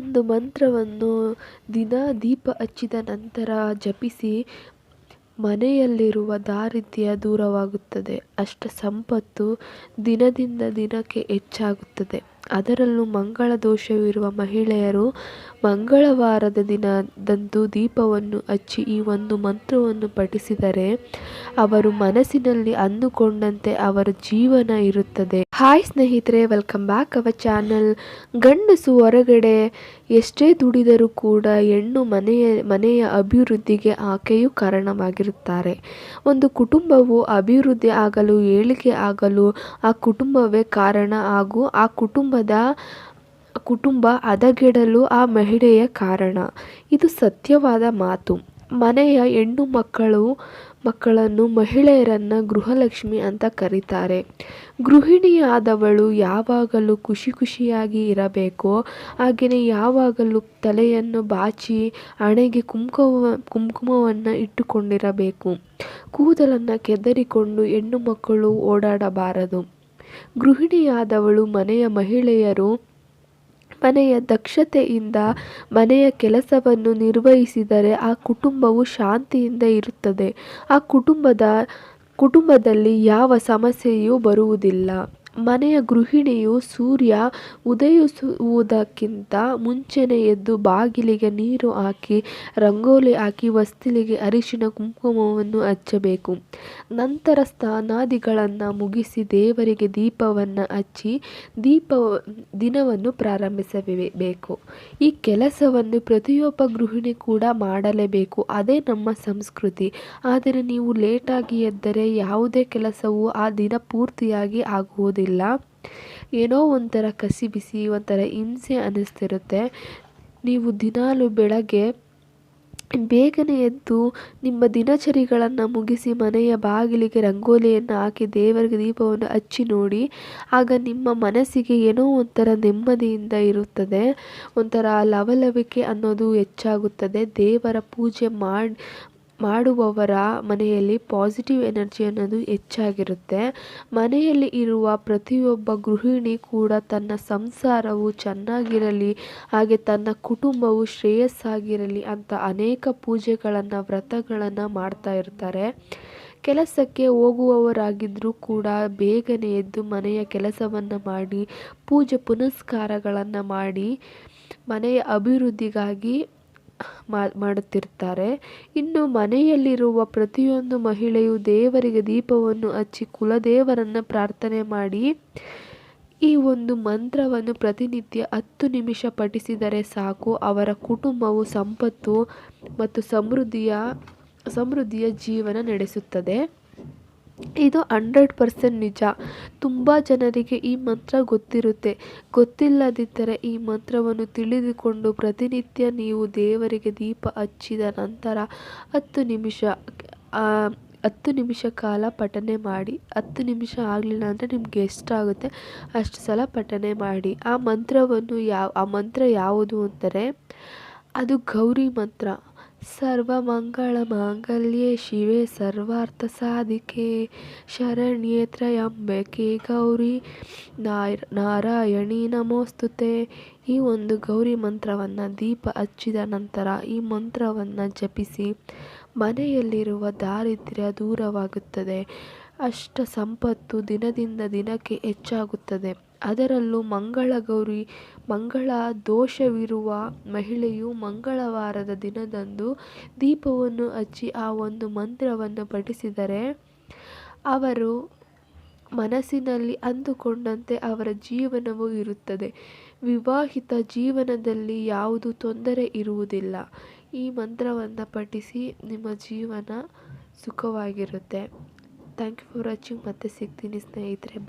ಒಂದು ಮಂತ್ರವನ್ನು ದಿನ ದೀಪ ಹಚ್ಚಿದ ನಂತರ ಜಪಿಸಿ ಮನೆಯಲ್ಲಿರುವ ದಾರಿದ್ರ್ಯ ದೂರವಾಗುತ್ತದೆ. ಅಷ್ಟ ಸಂಪತ್ತು ದಿನದಿಂದ ದಿನಕ್ಕೆ ಹೆಚ್ಚಾಗುತ್ತದೆ. ಅದರಲ್ಲೂ ಮಂಗಳ ದೋಷವಿರುವ ಮಹಿಳೆಯರು ಮಂಗಳವಾರದ ದಿನದಂದು ದೀಪವನ್ನು ಹಚ್ಚಿ ಈ ಒಂದು ಮಂತ್ರವನ್ನು ಪಠಿಸಿದರೆ ಅವರು ಮನಸ್ಸಿನಲ್ಲಿ ಅಂದುಕೊಂಡಂತೆ ಅವರ ಜೀವನ ಇರುತ್ತದೆ. ಹಾಯ್ ಸ್ನೇಹಿತರೆ ವೆಲ್ಕಮ್ ಬ್ಯಾಕ್ ಅವರ್ ಚಾನಲ್ ಗಂಡಸು ಹೊರಗಡೆ, ಎಷ್ಟೇ ದುಡಿದರೂ ಕೂಡ ಹೆಣ್ಣು ಮನೆಯ ಮನೆಯ ಅಭಿವೃದ್ಧಿಗೆ ಆಕೆಯು ಕಾರಣವಾಗಿರುತ್ತಾರೆ. ಒಂದು ಕುಟುಂಬವು ಅಭಿವೃದ್ಧಿ ಆಗಲು, ಏಳಿಗೆ ಆಗಲು ಆ ಕುಟುಂಬವೇ ಕಾರಣ. ಹಾಗೂ ಆ ಕುಟುಂಬದ, ಕುಟುಂಬ ಹದಗೆಡಲು ಆ ಮಹಿಳೆಯ ಕಾರಣ. ಇದು ಸತ್ಯವಾದ ಮಾತು. ಮನೆಯ ಹೆಣ್ಣು ಮಕ್ಕಳು, ಮಕ್ಕಳನ್ನು ಮಹಿಳೆಯರನ್ನು ಗೃಹಲಕ್ಷ್ಮಿ ಅಂತ ಕರೀತಾರೆ. ಗೃಹಿಣಿಯಾದವಳು ಯಾವಾಗಲೂ ಖುಷಿ ಖುಷಿಯಾಗಿ ಇರಬೇಕು ಹಾಗೆಯೇ ಯಾವಾಗಲೂ ತಲೆಯನ್ನು ಬಾಚಿ ಹಣೆಗೆ ಕುಂಕುಮ, ಕುಂಕುಮವನ್ನು ಇಟ್ಟುಕೊಂಡಿರಬೇಕು. ಕೂದಲನ್ನು ಕೆದರಿಕೊಂಡು ಹೆಣ್ಣು ಮಕ್ಕಳು ಓಡಾಡಬಾರದು. ಗೃಹಿಣಿಯಾದವಳು ಮನೆಯ ಮಹಿಳೆಯರು ಮನೆಯ ದಕ್ಷತೆಯಿಂದ ಮನೆಯ ಕೆಲಸವನ್ನು ನಿರ್ವಹಿಸಿದರೆ ಆ ಕುಟುಂಬವು ಶಾಂತಿಯಿಂದ ಇರುತ್ತದೆ. ಆ ಕುಟುಂಬದ ಕುಟುಂಬದಲ್ಲಿ ಯಾವ ಸಮಸ್ಯೆಯೂ ಬರುವುದಿಲ್ಲ. ಮನೆಯ ಗೃಹಿಣಿಯು ಸೂರ್ಯ ಉದಯಿಸುವುದಕ್ಕಿಂತ ಮುಂಚೆನೇ ಎದ್ದು ಬಾಗಿಲಿಗೆ ನೀರು ಹಾಕಿ, ರಂಗೋಲಿ ಹಾಕಿ ಹೊಸ್ತಿಲಿಗೆ ಅರಿಶಿನ ಕುಂಕುಮವನ್ನು ಹಚ್ಚಬೇಕು. ನಂತರ ಸ್ನಾನಾದಿಗಳನ್ನು ಮುಗಿಸಿ ದೇವರಿಗೆ ದೀಪವನ್ನು ಹಚ್ಚಿ ದೀಪ ದಿನವನ್ನು ಪ್ರಾರಂಭಿಸಬೇಕು. ಈ ಕೆಲಸವನ್ನು ಪ್ರತಿಯೊಬ್ಬ ಗೃಹಿಣಿ ಕೂಡ ಮಾಡಲೇಬೇಕು. ಅದೇ ನಮ್ಮ ಸಂಸ್ಕೃತಿ. ಆದರೆ ನೀವು ಲೇಟಾಗಿ ಎದ್ದರೆ ಯಾವುದೇ ಕೆಲಸವು ಆ ದಿನ ಪೂರ್ತಿಯಾಗಿ ಆಗುವುದಿಲ್ಲ. ಏನೋ ಒಂಥರ ಕಸಿ ಬಿಸಿ, ಒಂಥರ ಹಿಂಸೆ ಅನ್ನಿಸ್ತಿರುತ್ತೆ. ನೀವು ದಿನಾಲೂ ಬೆಳಗ್ಗೆ ಬೇಗನೆ ಎದ್ದು ನಿಮ್ಮ ದಿನಚರಿಗಳನ್ನು ಮುಗಿಸಿ ಮನೆಯ ಬಾಗಿಲಿಗೆ ರಂಗೋಲಿಯನ್ನು ಹಾಕಿ ದೇವರಿಗೆ ದೀಪವನ್ನು ಹಚ್ಚಿ ನೋಡಿ, ಆಗ ನಿಮ್ಮ ಮನಸ್ಸಿಗೆ ಏನೋ ಒಂಥರ ನೆಮ್ಮದಿಯಿಂದ ಇರುತ್ತದೆ. ಒಂಥರ ಲವಲವಿಕೆ ಅನ್ನೋದು ಹೆಚ್ಚಾಗುತ್ತದೆ. ದೇವರ ಪೂಜೆ ಮಾಡಿ ಮಾಡುವವರ ಮನೆಯಲ್ಲಿ ಪಾಸಿಟಿವ್ ಎನರ್ಜಿ ಅನ್ನೋದು ಹೆಚ್ಚಾಗಿರುತ್ತೆ. ಮನೆಯಲ್ಲಿ ಇರುವ ಪ್ರತಿಯೊಬ್ಬ ಗೃಹಿಣಿ ಕೂಡ ತನ್ನ ಸಂಸಾರವು ಚೆನ್ನಾಗಿರಲಿ, ಹಾಗೆ ತನ್ನ ಕುಟುಂಬವು ಶ್ರೇಯಸ್ಸಾಗಿರಲಿ ಅಂತ ಅನೇಕ ಪೂಜೆಗಳನ್ನು, ವ್ರತಗಳನ್ನು ಮಾಡ್ತಾ ಇರ್ತಾರೆ. ಕೆಲಸಕ್ಕೆ ಹೋಗುವವರಾಗಿದ್ದರೂ ಕೂಡ ಬೇಗನೆ ಎದ್ದು ಮನೆಯ ಕೆಲಸವನ್ನು ಮಾಡಿ, ಪೂಜೆ ಪುನಸ್ಕಾರಗಳನ್ನು ಮಾಡಿ ಮನೆಯ ಅಭಿವೃದ್ಧಿಗಾಗಿ ಮಾಡುತ್ತಿರ್ತಾರೆ ಇನ್ನು ಮನೆಯಲ್ಲಿರುವ ಪ್ರತಿಯೊಂದು ಮಹಿಳೆಯು ದೇವರಿಗೆ ದೀಪವನ್ನು ಹಚ್ಚಿ ಕುಲದೇವರನ್ನು ಪ್ರಾರ್ಥನೆ ಮಾಡಿ ಈ ಒಂದು ಮಂತ್ರವನ್ನು ಪ್ರತಿನಿತ್ಯ ಹತ್ತು ನಿಮಿಷ ಪಠಿಸಿದರೆ ಸಾಕು. ಅವರ ಕುಟುಂಬವು ಸಂಪತ್ತು ಮತ್ತು ಸಮೃದ್ಧಿಯ ಸಮೃದ್ಧಿಯ ಜೀವನ ನಡೆಸುತ್ತದೆ. ಇದು ಹಂಡ್ರೆಡ್ ಪರ್ಸೆಂಟ್ ನಿಜ. ತುಂಬ ಜನರಿಗೆ ಈ ಮಂತ್ರ ಗೊತ್ತಿರುತ್ತೆ. ಗೊತ್ತಿಲ್ಲದಿದ್ದರೆ ಈ ಮಂತ್ರವನ್ನು ತಿಳಿದುಕೊಂಡು ಪ್ರತಿನಿತ್ಯ ನೀವು ದೇವರಿಗೆ ದೀಪ ಹಚ್ಚಿದ ನಂತರ ಹತ್ತು ನಿಮಿಷ ಹತ್ತು ನಿಮಿಷ ಕಾಲ ಪಠನೆ ಮಾಡಿ, ಹತ್ತು ನಿಮಿಷ ಆಗಲಿಲ್ಲ ಅಂದರೆ ನಿಮಗೆ ಎಷ್ಟಾಗುತ್ತೆ ಅಷ್ಟು ಸಲ ಪಠನೆ ಮಾಡಿ. ಆ ಮಂತ್ರವನ್ನು ಯಾವ, ಆ ಮಂತ್ರ ಯಾವುದು ಅಂದರೆ ಅದು ಗೌರಿ ಮಂತ್ರ. ಸರ್ವಮಂಗಳ ಮಾಂಗಲ್ಯೇ ಶಿವೆ ಸರ್ವಾರ್ಥ ಸಾಧಿಕೆ ಶರಣ್ಯೆ ತ್ರಯಂಬಕೆ ಗೌರಿ ನಾರ್ ನಾರಾಯಣಿ ನಮೋಸ್ತುತೆ. ಈ ಒಂದು ಗೌರಿ ಮಂತ್ರವನ್ನು ದೀಪ ಹಚ್ಚಿದ ನಂತರ ಈ ಮಂತ್ರವನ್ನು ಜಪಿಸಿ ಮನೆಯಲ್ಲಿರುವ ದಾರಿದ್ರ್ಯ ದೂರವಾಗುತ್ತದೆ. ಅಷ್ಟ ಸಂಪತ್ತು ದಿನದಿಂದ ದಿನಕ್ಕೆ ಹೆಚ್ಚಾಗುತ್ತದೆ. ಅದರಲ್ಲೂ ಮಂಗಳ ಗೌರಿ ಮಂಗಳ ದೋಷವಿರುವ ಮಹಿಳೆಯು ಮಂಗಳವಾರದ ದಿನದಂದು ದೀಪವನ್ನು ಹಚ್ಚಿ ಆ ಒಂದು ಮಂತ್ರವನ್ನು ಪಠಿಸಿದರೆ ಅವರು ಮನಸ್ಸಿನಲ್ಲಿ ಅಂದುಕೊಂಡಂತೆ ಅವರ ಜೀವನವು ಇರುತ್ತದೆ. ವಿವಾಹಿತ ಜೀವನದಲ್ಲಿ ಯಾವುದು ತೊಂದರೆ ಇರುವುದಿಲ್ಲ. ಈ ಮಂತ್ರವನ್ನು ಪಠಿಸಿ ನಿಮ್ಮ ಜೀವನ ಸುಖವಾಗಿರುತ್ತೆ. ಥ್ಯಾಂಕ್ ಯು ಫಾರ್ ವಾಚಿಂಗ್ ಮತ್ತೆ ಸಿಗ್ತೀನಿ ಸ್ನೇಹಿತರೆ. ಬಾಯ್